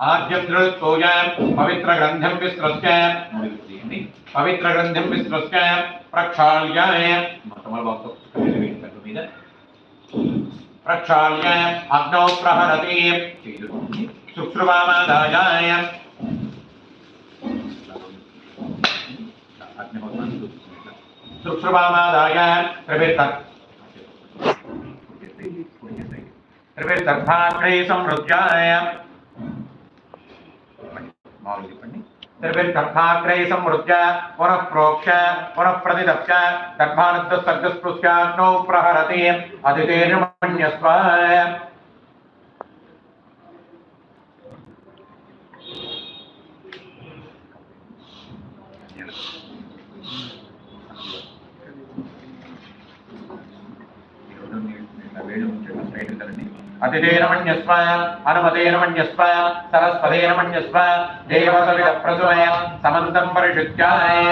आद्यम धृत पूजायाम पवित्र ग्रंथम विस्तृत्यायाम पवित्र ग्रंथम विस्तृत्यायाम प्रक्षाल्यायाम मतमल भक्तो कभी वेट कर दो इधर प्रक्षाल्यायाम अग्नौ प्रहरति। सुक्षुवामादायाम सुक्षुवामादायाम त्रिभिर्तक అగ్నిహోత్రాన్ని చూపిస్తున్నారు సమృద్ధ్యాయ మామూలు చెప్పండి త్రివేత్తర్థాగ్రే సమృద్ధ్య పునః ప్రోక్ష పునః ప్రతిదక్ష దర్భానుద్ధ సర్గస్పృశ్యాగ్నౌ ప్రహరతి అతిథేన అతిథేనమన్యస్వ హనుమతేనమన్యస్వ సరస్వతేనమన్యస్వ దేవసవిద ప్రసుమయ సమంతం పరిశుద్ధ్యాయ.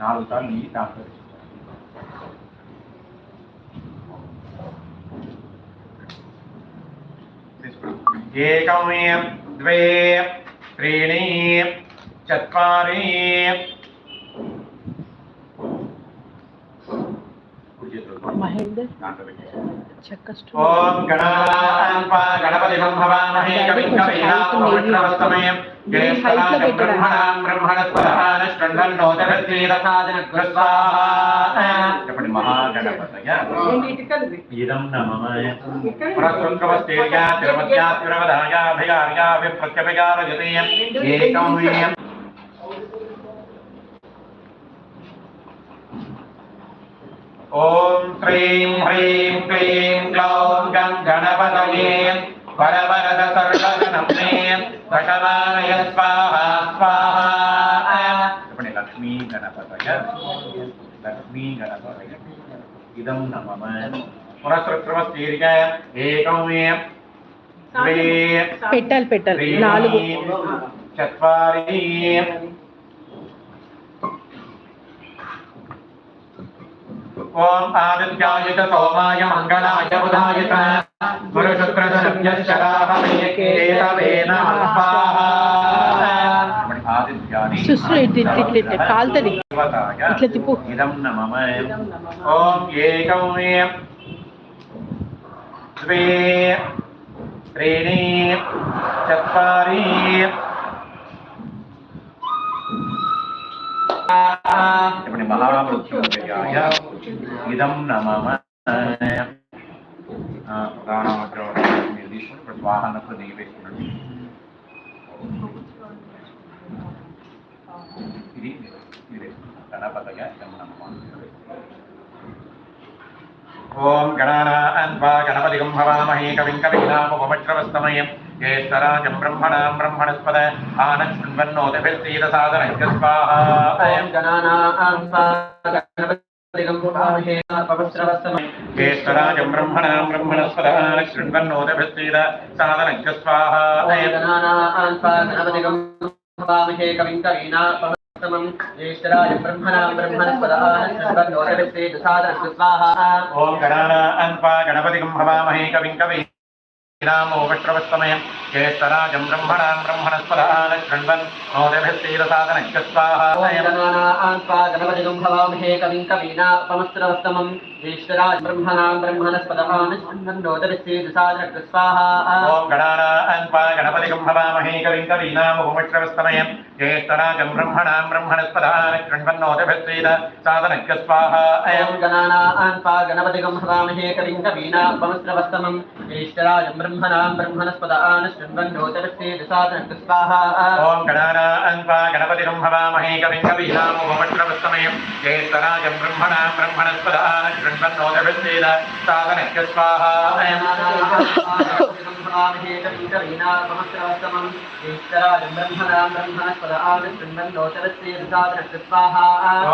నాలుగు సార్లు నీ తాకుతుంది ఏకం ద్వే త్రీణి చత్వారి. ఓం గణపతి సంభవామహే కవిం కవీనామృతమయం జ్యేష్ఠరాజం బ్రహ్మణాం చెప్పండి మహాగణపతయ ఇదం నమమాయ పురస్కృత్కవస్తేర్యా తిరుమత్యా తిరుమదాయా అభయార్యా విప్రత్యభయారజతే ఏకం వేయం ఓం శ్రీం హ్రీం క్లీం గ్లౌం గం గణపతయే వరవరద సర్వగణమే వశమానయ స్వాహా స్వాహా. చెప్పండి లక్ష్మీ గణపతయ. లక్ష్మీ గణపతయ. ఇదం నమమ. పునఃసృత్రమస్తీర్య ఏకం మే. ద్వే పెట్టాలి పెట్టాలి. నాలుగు. చత్వారి. ఓం ఆదిత్యాయ చ సోమాయ మంగళాయ బుధాయ చ గురుశుక్రశరభ్యశ్చరాహవేన ఆదిత్యాని సుశ్రు ఇటు ఇటు ఇట్లా ఇట్లా కాలుతుంది దేవతాయ ఇట్లా తిప్పు ఇదం నమమ ఓం ఏకం మే ద్వే త్రీణి చత్వారి చెప్పండి మహామృత్యుంజయాయ இதம் நமம ప్రధానమంత్రి నిర్దేశం ఇప్పుడు వాహనకు దిగివేసుకున్నాడు ఇది ఇది గణపతయ ఓం గణానాన్వా గణపతిగం భవామహే కవిం కవినామపమట్రవస్తమయం జ్యేష్ఠరాజం బ్రహ్మణాం బ్రహ్మణస్పద ఆనశృణ్వన్నోదభిర్తీరసాదనస్వాహ ఓం గణానాన్వా గణపతి ज्येष्ठराजम् ब्रह्मणाम् ब्रह्मणस्पदान् शृण्वन्नोदभिस्तीर साधनञ्च स्वाहामहे कविम् कवीनापवस्तमम् ज्येष्ठराजम् ब्रह्मणाम् ब्रह्मणस्पदान् शृण्वन्नोदभिस्तीर साधनञ्च स्वाहा ॐ गणानान्पा गणपतिगम् भवामहे कविम् कवीम् ोपश्रवस्तमयम् ज्येष्ठराजम् ब्रह्मणाम् ब्रह्मणस्पदान् कृण्वन् नोदभिस्तीरसादनश्च स्वाहागणपतिगम् भवामहे कविम् कवीना उपमस्त्रवस्तमम् ज्येष्ठराज ब्रह्मणाम् ब्रह्मणस्पदान् कृण्वन् नोदभिस्तीरसादनश्च स्वाहा ओम् गणानाम् त्वा गणपतिगम् भवामहे कविम् कवीनाम् उपमश्रवस्तमयम् ज्येष्ठराजम् ब्रह्मणाम् ब्रह्मणस्पदान् कृण्वन् नोदभिस्तीर सादनश्च स्वाहा अयम् गणानाम् त्वा गणपतिगम् भवामहे कविम् कवीना उपमस्त्रवस्तमम् ज्येष्ठराजम् ब्रह्मणां ब्रह्मणस्पदान् शृण्वन्नोतरस्वाहा ॐ गणानां वा गणपतिरं हवामहे कविं कवीनामोपमत्रवस्तमयं ज्येष्ठराजं ब्रह्मणां ब्रह्मणस्पदान् शृण्वन्नोतरस्वेद साधनस्य स्वाहा ीनामस्त्रवस्तमं ईश्वराजं ब्रह्मणां ब्रह्मणस्पदान् शृण्वन्नोतरस्वेद साधनस्य स्वाहा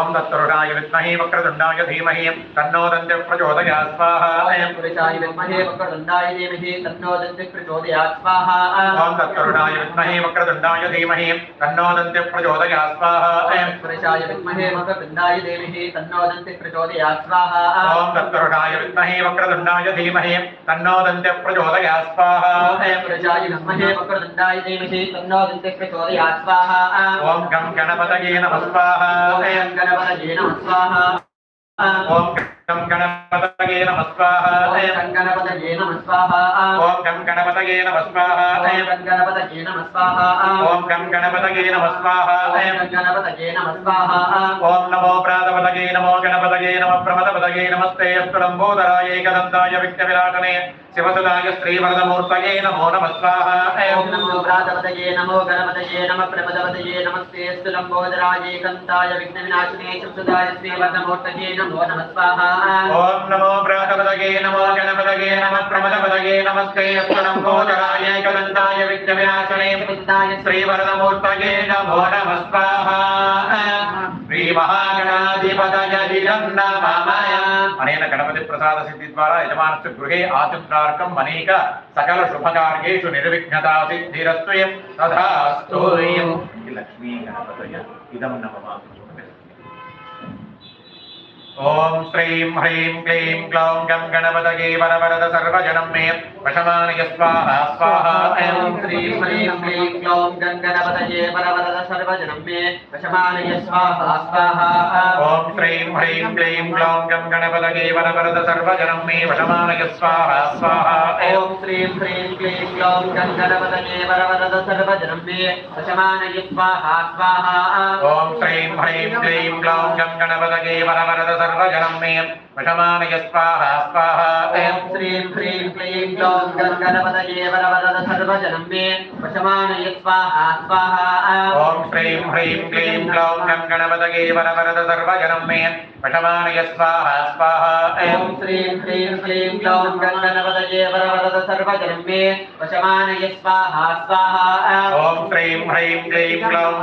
ॐ तत्तरुणाय विद्महे वक्रतुण्डाय धीमहि तन्नो दन्त्यः प्रचोदयात् स्वाहा अयं पुरुषाय विद्महे वक्रतुण्डाय धीमहि तन्नो दन्तिः प्रचोदयात् स्वाहा ॐ तत्करुणाय विद्महे वक्रतुण्डाय धीमहि तन्नो दन्त्य प्रचोदयात् स्वाहा अयं पुरुषाय विद्महे वक्रतुण्डाय धीमहि तन्नो दन्तिः प्रचोदयात् स्वाहा ॐ तत्करुणाय विद्महे वक्रतुण्डाय धीमहि तन्नो दन्त्य प्रचोदयात् स्वाहा अयं पुरुषाय विद्महे वक्रतुण्डाय धीमहि तन्नो दन्तिः प्रचोदयात् स्वाहा ॐ गं गणपतये नमः स्वाहा गणपतये नमः स्वाहा ॐ गणपतये नमः स्वाहा अयं गणपतये नमः स्वाहा ॐ గం గణపతయే నమస్వాహ. ఓం గణపతయే నమస్వాహ. ఓం గం గణపతయే నమస్వాహ. ఓం గణపతయే నమస్వాహ. ఓం గం గణపతయే నమస్వాహ. ఓం గణపతయే నమస్వాహ. ఓం నమో ప్రాతపతయే నమో గణపతయే నమ ప్రమదపతయే నమస్తే. అస్తులంబోదరాయ ఏకదంతాయ విఘ్న విరాటనే శివసుదాయ నమో నమ ప్రమదపతయే ఓం నమో ప్రాతపదగే నమో గణపదగే నమ ప్రమదపదగే నమస్తే అస్వరంభోదరాయ కదంతాయ విఘ్నవినాశనే పుత్తాయ శ్రీవరదమూర్తయే నమో నమస్వాహ శ్రీ మహాగణాధిపతయదిదం నమమయ అనేన గణపతి ప్రసాద సిద్ధి ద్వారా యజమానస్సు గృహే ఆతిథ్యార్కం అనేక సకల శుభకార్యేషు నిర్విఘ్నతా సిద్ధిరస్తు లక్ష్మీ గణపతయ ఇదం నమమామి ఓం శ్రీం హ్రీం క్లీం క్లౌం గం గణపతయే వరవరద సర్వజనం మే వశమానయ స్వాహ స్వాహ. ఓం శ్రీం హ్రీం క్లీం క్లౌం గం గణపతయే వరవరద సర్వజనం మే వశమానయ స్వాహ స్వాహ. ఓం శ్రీం హ్రీం క్లీం క్లౌం గం గణపతయే వరవరద సర్వజనం మే వశమానయ స్వాహ స్వాహ. ఓం శ్రీం హ్రీం క్లీం క్లౌం గం గణపతయే వరవరద Orang lain jarang main. విషమానయ స్వాహ స్వాహ ఓం శ్రీం హ్రీం క్లీం క్లౌం గంగనపదయే వరవరద సర్వజనం మే విషమానయ స్వాహ స్వాహ ఓం శ్రీం హ్రీం క్లీం క్లౌం గంగణపదయే వరవరద సర్వజనం మే విషమానయ స్వాహ స్వాహ ఓం శ్రీం హ్రీం క్లీం క్లౌం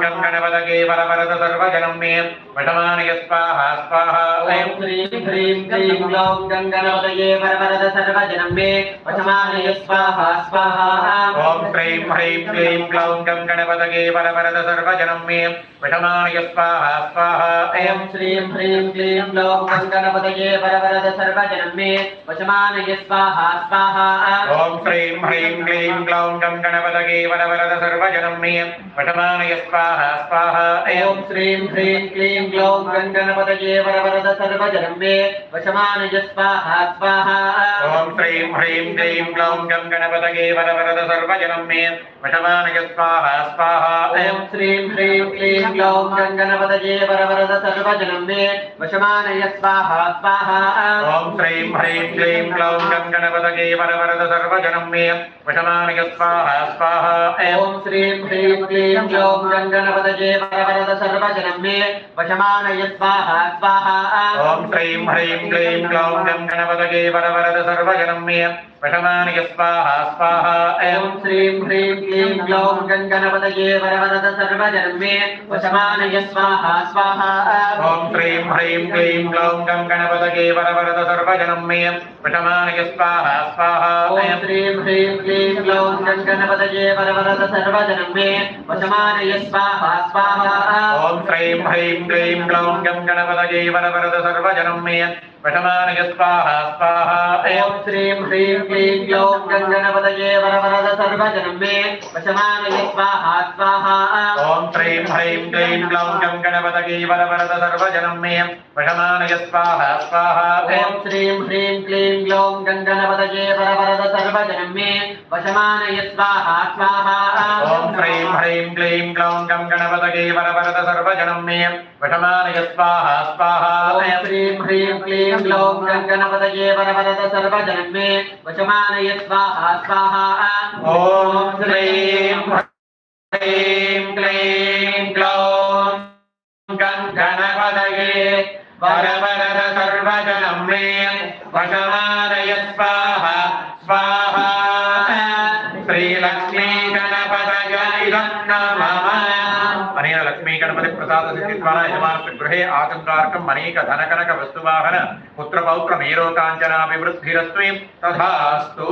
వరవరద సర్వజనం మే విషమానయ స్వాహ స్వాహ ఓం శ్రీం హ్రీం ह्रीं क्लीं ग्लौं गङ्गणपतये वरवरद सर्वजनं मे वशमानय स्वाहा स्वाहा ॐ श्रीं ह्रीं क्लीं ग्लौं गं गणपतये वरवरद सर्वजनं मे वशमानय स्वाहा स्वाहा ऐं ॐ श्रीं ह्रीं क्लीं ग्लौं गङ्गणपतये वरवरद सर्वजनं मे वशमानय स्वाहा स्वाहा ॐ श्रीं ह्रीं क्लीं ग्लौं गं गणपतये वरवरद सर्वजनं मे वशमानय स्वाहा स्वाहा ऐं ॐ श्रीं ह्रीं क्लीं ग्लौं गङ्गणपतये वरवरद सर्वजनं मे ఓం శ్రీం హ్రీం క్లీం గ్లౌం గం గణపతగే వరవరద సర్వజనం మే వశమానయ స్వాహ స్వాహ ఓం శ్రీం హ్రీం క్లీం గ్లౌం గం గణపతగే వరవరద సర్వజనం మే వశమానయ స్వాహ స్వాహ ఓం శ్రీం హ్రీం హ్రీం ह्रीं क्लीं ग्लौं गं गणपतये वरवरद सर्वजनं मे स्वाहा स्वाहा ऐं ॐ श्रीं ह्रीं क्लीं ग्लौं गङ्गणपतये वरवरद सर्वजनं मे स्वाहा स्वाहा ॐ श्रीं ह्रीं क्लीं ग्लौं गं गणपतये वरवरद सर्वजनं मे स्वाहा स्वाहा ॐ श्रीं ह्रीं क्लीं ग्लौं गङ्गणपतये वरवरद सर्वजनं मे वशमानय स्वाहा स्वाहा ॐ श्रीं ह्रीं क्लीं ग्लौं गं गणपतये वरवरद सर्वजनं मे वशमानय स्वाहा स्वाहा ऐं ॐ श्रीं ह्रीं क्लीं ग्लौं गङ्गणपतये वरवरद सर्वजनं मे वशमानय स्वाहा स्वाहा ॐ श्रीं ह्रीं क्लीं ग्लौं गं गणपतये वरवरद सर्वजनं मे वशमानय स्वाहा स्वाहा ऐं ॐ श्रीं ह्रीं क्लीं ग्लौं गङ्गणपतये वरवरद सर्वजनं मे वशमानय स्वाहा स्वाहा ॐ श्रीं ह्रीं क्लीं ग्लौं गं गणपतये वरवरद सर्वजनं मे वशमानय स्वाहा स्वाहा ॐ ऐं श्रीं ह्रीं क्लीं శ్రీం గ్లౌం గంగనపదయే వరవరద సర్వజన్మే వచమానయ స్వాహా స్వాహా. ఓం శ్రీం లక్ష్మీ గణపతి ప్రసాద సిద్ధి ద్వారా యజమానస్య గృహే ఆచంద్రార్కం అనేక ధనకనక వస్తువాహన పుత్ర పౌత్ర మేరోకాంచనాభివృద్ధిరస్వి తథాస్తు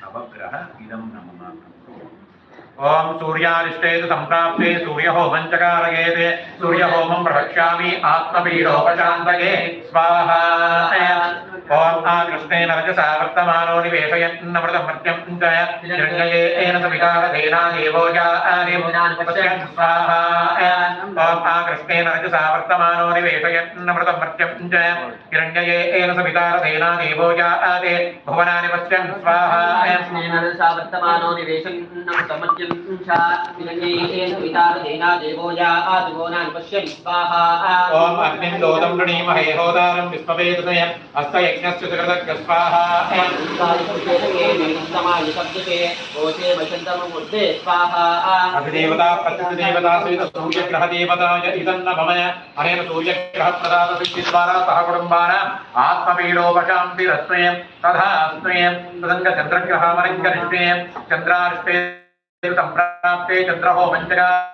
నవగ్రహ ఇదం నమః ఓం సూర్యాలిష్టేతు సంప్రాప్తే సూర్యహోమం చకారయేతే సూర్యహోమం ప్రవక్ష్యామి ఆత్మపీడోపశాంతకే స్వాహ. ఓం ఆ కృష్ణేన రజసా వర్తమానో నివేశయన్నమృతమృత్యం రంగయేన సవికారధేనాదేవోజాదేమునాన్ స్వాహ. ఓం ఆ కృష్ణేన రజసా వర్తమానో నివేశయన్నమృతమృత్యం రంగయేన సవికారధేనాదేవోజాదే భువనాని పశ్యన్ స్వాహ. కృష్ణేన రజసా వర్తమానో నివేశయన్నమృతమృత్యం ओम अग्निं लोदं नृणीमहे होदारं विस्मवेदनय हस्तयज्ञस्य सुकृतज्ञ स्वाहा अभिदेवता प्रत्यदेवता सहित सूर्यग्रहदेवता इदं न भवय अनेन सूर्यग्रहप्रदातसिद्धिद्वारा सह कुटुम्बानाम् आत्मपीडोपशान्तिरस्मयं तथा अस्मयं तदङ्गचन्द्रग्रहामरिङ्गरिष्मेयं चन्द्रारिष्मेयम् ప్రదాత సిద్ధి ద్వారా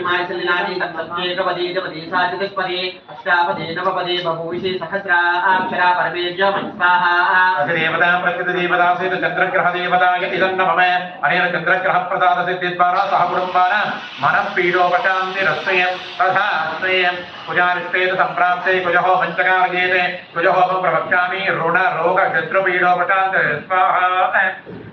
స్వాహా ఓం అప్తమే సోమో ప్రవేద అంతర విశ్వాని భైషజే అగ్నిం చ విశ్వశం భవమామశ్చ విశ్వభైషజే స్వాహా అష్టాపదే నవపదే బహువిషి సహస్రా అక్షరా పరమేజ్యమన్ స్వాహా అధిదేవతా ప్రతిదేవతా कुजानिष्ठेत संप्राप्ते कुजहो पंचकारगेते कुजहो प्रवक्ष्यामि ऋण रोग शत्रुपीडोपशान्त स्वाहा।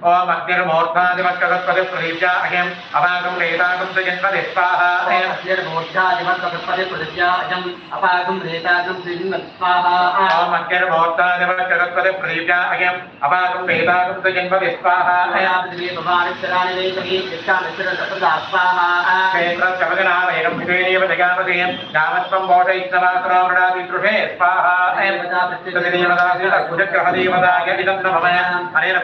ओम अग्निर्मूर्धादिवत्कसत्पति प्रदीप्याहम् अपाकं रेताकं सजन्मति स्वाहा। अग्निर्मूर्धादिवत्कसत्पति प्रदीप्याहम् अपाकं रेताकं सजन्मति स्वाहा। ओम अग्निर्मूर्धादिवत्कसत्पति प्रदीप्याहम् अपाकं रेताकं सजन्मति स्वाहा। अयादिवे भवानिश्चराणि वेतये यच्छामिश्रसप्रदा स्वाहा। क्षेत्रस्य भगनावैरं विवेनेव जगामधेयं गामत्वं జన్మది స్వాహా. క్షేత్రశవజనాలయం విజయదేవ జగామదేయం గామత్వం బోధయిత్తమాత్రామృడాదిదృషే స్వాహా కుజగ్రహదేవతాయ ఇదం మమ అనేన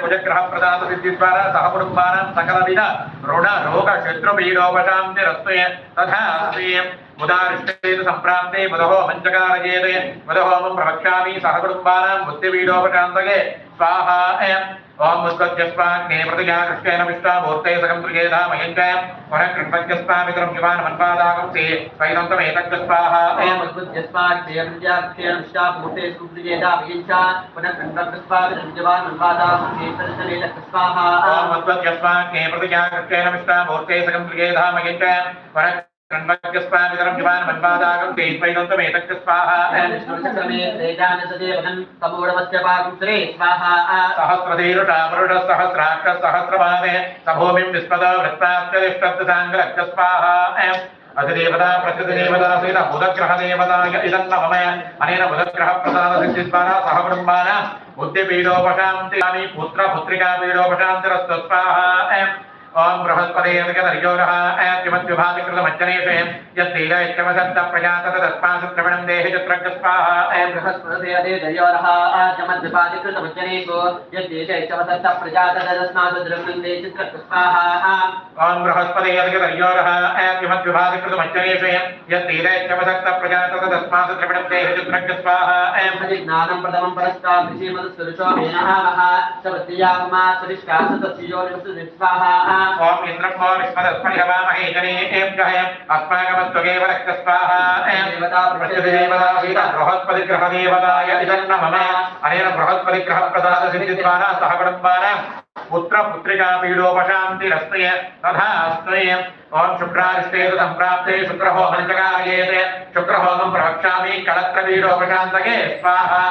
ముదారిష్టేత సంప్రాప్తే బుధహో పంచకారయేతే బుధహోమం ప్రవక్ష్యామి సహ కుటుంబానాం బుద్ధిపీడోపశాంతగే స్వాహా ఓం ముద్గత్యస్వాగ్నే ప్రతిజా కృష్ణేన విష్టామూర్తే సగం త్రిగేధా మయంచ పునః కృష్ణత్యస్వామితరం యువాన్ మన్పాదాగం తే వైదంతమేతజ్జ స్వాహా ఓం ముద్గత్యస్వాగ్నే ప్రతిజా కృష్ణేన విష్టామూర్తే సగం త్రిగేధా మయంచ పునః మన్పాదాగం తే వైదంతమేతజ్జ స్వాహా సహస్రధీరుషా మరుడ సహస్రాక్ష సహస్రపాదే సభూమిం విస్పద వృత్తాక్షరిష్టసాంగరక్ష స్వాహా అధిదేవతా ప్రకృతిదేవతా సహిత బుధగ్రహ దేవతాయ ఇదన్న మమ అనేన బుధగ్రహ ప్రసాద సిద్ధి ద్వారా సహ కుటుంబాన బుద్ధి పీడోపశాంతి పుత్ర పుత్రికా పీడోపశాంతిరస్తు స్వాహా ఓం బృహస్పదే ర్యోగः ఆత్మత్యుభాతికృతమజ్జనేషే యత్తేన ఇత్యవసత్త ప్రజాతత తస్మాత్ శ్రవణం దేహి చత్రజ్ఞ స్వాహ ఓం బృహస్పదే ర్యోగः ఆత్మత్యుభాతికృతమజ్జనేషే యత్తేన ఇత్యవసత్త ప్రజాతత తస్మాత్ ద్రవణం దేహి చత్రజ్ఞ స్వాహా జ్ఞానం ప్రథమం పరస్తా శ్రీమదస్వరుషో మేనహామహ సవత్యామా సరిష్టాసతస్యో స్వాహా ఓం ఇంద్రమో విస్మరస్మరిహవామహే జనే ఏం గహయం అస్మాకమత్వగేవ రక్త స్వాహా బృహస్పతి ओम इन्द्रमोरिष्मदस्मरिहवामहे जनेभ्यः अस्माकमत्वगेवरक्तस्वाहा बृहस्पतिग्रहदेवताय इदन्नमः अनेन बृहस्पतिग्रहप्रसादसिद्धिद्वारा सह कुटुम्बानाम् पुत्र पुत्रिका पीडोपशांति रस्तय तथा अस्तय ओम शुक्रारिष्टे तम प्राप्ते शुक्रहोमं जगायेत शुक्रहोमं प्रवक्षामि कलत्र पीडोपशांतके स्वाहा।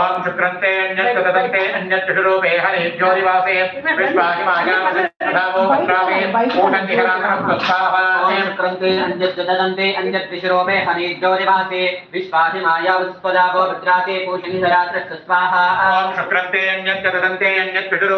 ओम शुक्रन्ते अन्यत् तदन्ते अन्यत् शुरूपे हरि ज्योतिवासे विश्वाहि मायामसे तथा वो पत्रामि। पूषं निहरानं स्वाहा ओम शुक्रन्ते अन्यत् तदन्ते अन्यत् शुरूपे हरि ज्योतिवासे विश्वाहि मायावस्पदा वो पत्राते पूषं निहरात्रस्य स्वाहा। ओम शुक्रन्ते अन्यत् तदन्ते अन्यत् शुरूपे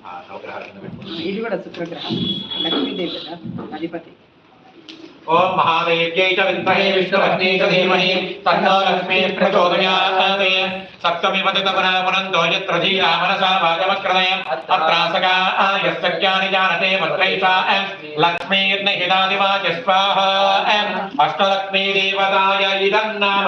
ఇది కూడా శుక్రగ్రహం. లక్ష్మీదేవి కదా అధిపతి. ఓం మహాదేవ్యై చ విద్మహే విష్ణుపత్ని చ ధీమహి తన్నో లక్ష్మీ ప్రచోదయాత్. సప్తమి పతిత పునంతో యత్ర ధీరా మనసా వాచమక్రదయ అత్రాసకా యస్సజ్ఞాని జానతే మత్రైషా లక్ష్మీర్నిహితాదివాచ స్వాహా అష్టలక్ష్మీ దేవతాయ ఇదం నామ.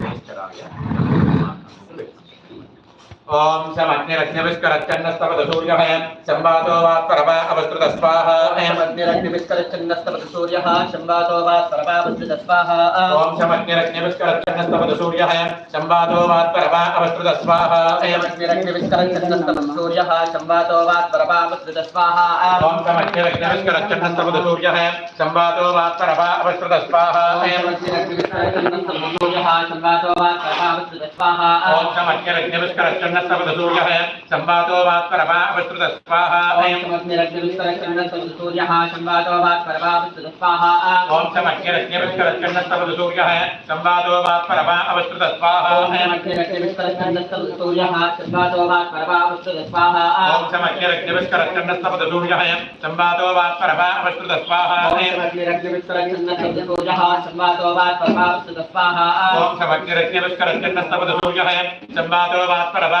ओम ॐ समग्निरग्निविष्करच्छन्नस्तपदसूर्यः सम्बातो वात्परवा अवस्तृतस्वाहा समग्निरग्निविष्करच्छन्नस्तपदसूर्यः सम्बातो वात्परवा अवस्तृतस्वाहा ॐ समग्निरग्निविष्करच्छन्नस्तपदसूर्यः सम्बातो वात्परवा अवस्तृतस्वाहा समग्निरग्निविष्करच्छन्नस्तपदसूर्यः सम्बातो वात्परवा अवस्तृतस्वाहा ॐ समग्निरग्निविष्करच्छन्नस्तपदसूर्यः सम्बातो वात्परवा अवस्तृतस्वाहा समग्निरग्निविष्करच्छन्नस्तपदसूर्यः सम्बातो वात्परवा अवस्तृतस्वाहा ॐ समग्निरग्निविष्करच्छन्न सपदसूर्यः सम्बातो वात्परमावस्तुतस्वाहा ॐ समक्षरस्यवस्करस्कन्नस्तपदसूर्यः सम्बातो वात्परमा अवस्तुतस्वाहा ॐ समक्षरस्यवस्करस्कन्नस्तपदसूर्यः सम्बातो वात्परमा अवस्तुतस्वाहा ॐ समक्षरस्यवस्करस्कन्नस्तपदसूर्यः सम्बातो वात्परमा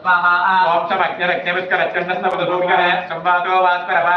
ओम च भक्तिरक्तिमिष्करच्चन्नस्नपददूर्गः संवादो वात्परवा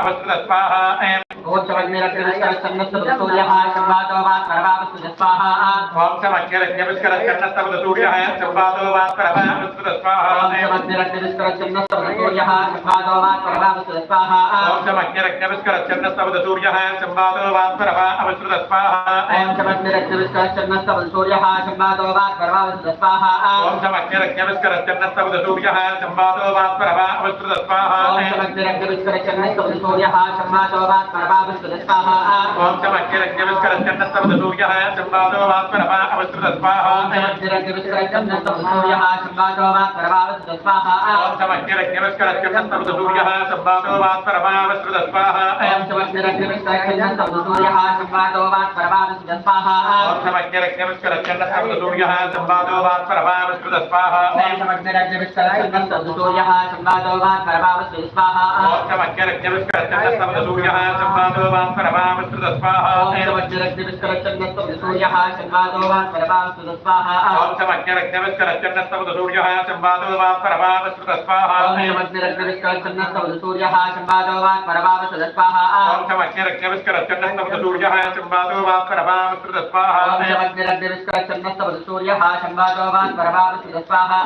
अवस्तुतस्वाहा ओम समग्निरक्षरस्तन्नस्तवसूर्यः संवादो वा प्रभावस्तुतस्वाहा ओम समग्निरक्षरस्तन्नस्तवसूर्यः संवादो वा प्रभावस्तुतस्वाहा ओम समग्निरक्षरस्तन्नस्तवसूर्यः संवादो वा प्रभावस्तुतस्वाहा ओम समग्निरक्षरस्तन्नस्तवसूर्यः संवादो वा प्रभावस्तुतस्वाहा ओम समग्निरक्षरस्तन्नस्तवसूर्यः संवादो वा प्रभावस्तुतस्वाहा ओम समग्निरक्षरस्तन्नस्तवसूर्यः सूर्यः शम्मादोवात् परमाविश्वदत्ताः ॐ समग्रज्ञविष्करस्यन्नस्तमदसूर्यः शम्मादोवात् परमाविश्वदत्ताः समग्रज्ञविष्करस्यन्नस्तमदसूर्यः शम्मादोवात् परमाविश्वदत्ताः ॐ समग्रज्ञविष्करस्यन्नस्तमदसूर्यः शम्मादोवात् परमाविश्वदत्ताः ॐ समग्रज्ञविष्करस्यन्नस्तमदसूर्यः शम्मादोवात् परमाविश्वदत्ताः ॐ समग्रज्ञविष्करस्यन्नस्तमदसूर्यः शम्मादोवात् परमाविश्वदत्ताः ॐ समग्रज्ञविष्करस्यन्नस्तमदसूर्यः शम्मादोवात् परमाविश्वदत्ताः ॐ समग्रज्ञविष्करस्यन्नस्तमदसूर्यः सूर्यः सम्पादो वां परमावस्तुतस्वाहा सर्वज्ञरक्तविस्करच्चन्नस्तमसूर्यः सम्पादो वां परमावस्तुतस्वाहा सर्वज्ञरक्तविस्करच्चन्नस्तमसूर्यः सम्पादो वां परमावस्तुतस्वाहा सर्वज्ञरक्तविस्करच्चन्नस्तमसूर्यः सम्पादो वां परमावस्तुतस्वाहा सर्वज्ञरक्तविस्करच्चन्नस्तमसूर्यः सम्पादो वां परमावस्तुतस्वाहा सर्वज्ञरक्तविस्करच्चन्नस्तमसूर्यः सम्पादो वां परमावस्तुतस्वाहा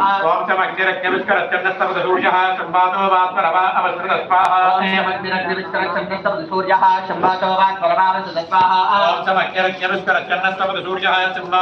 सर्वज्ञरक्तविस्करच्चन्नस्तमसूर्यः सम्पादो वां परमावस्तुतस्वाहा सूर्यः शम्भा च वाक् परमावसदत्वाः समक्यरक्यरुष्करक्यर्णस्तपद सूर्यः शम्भा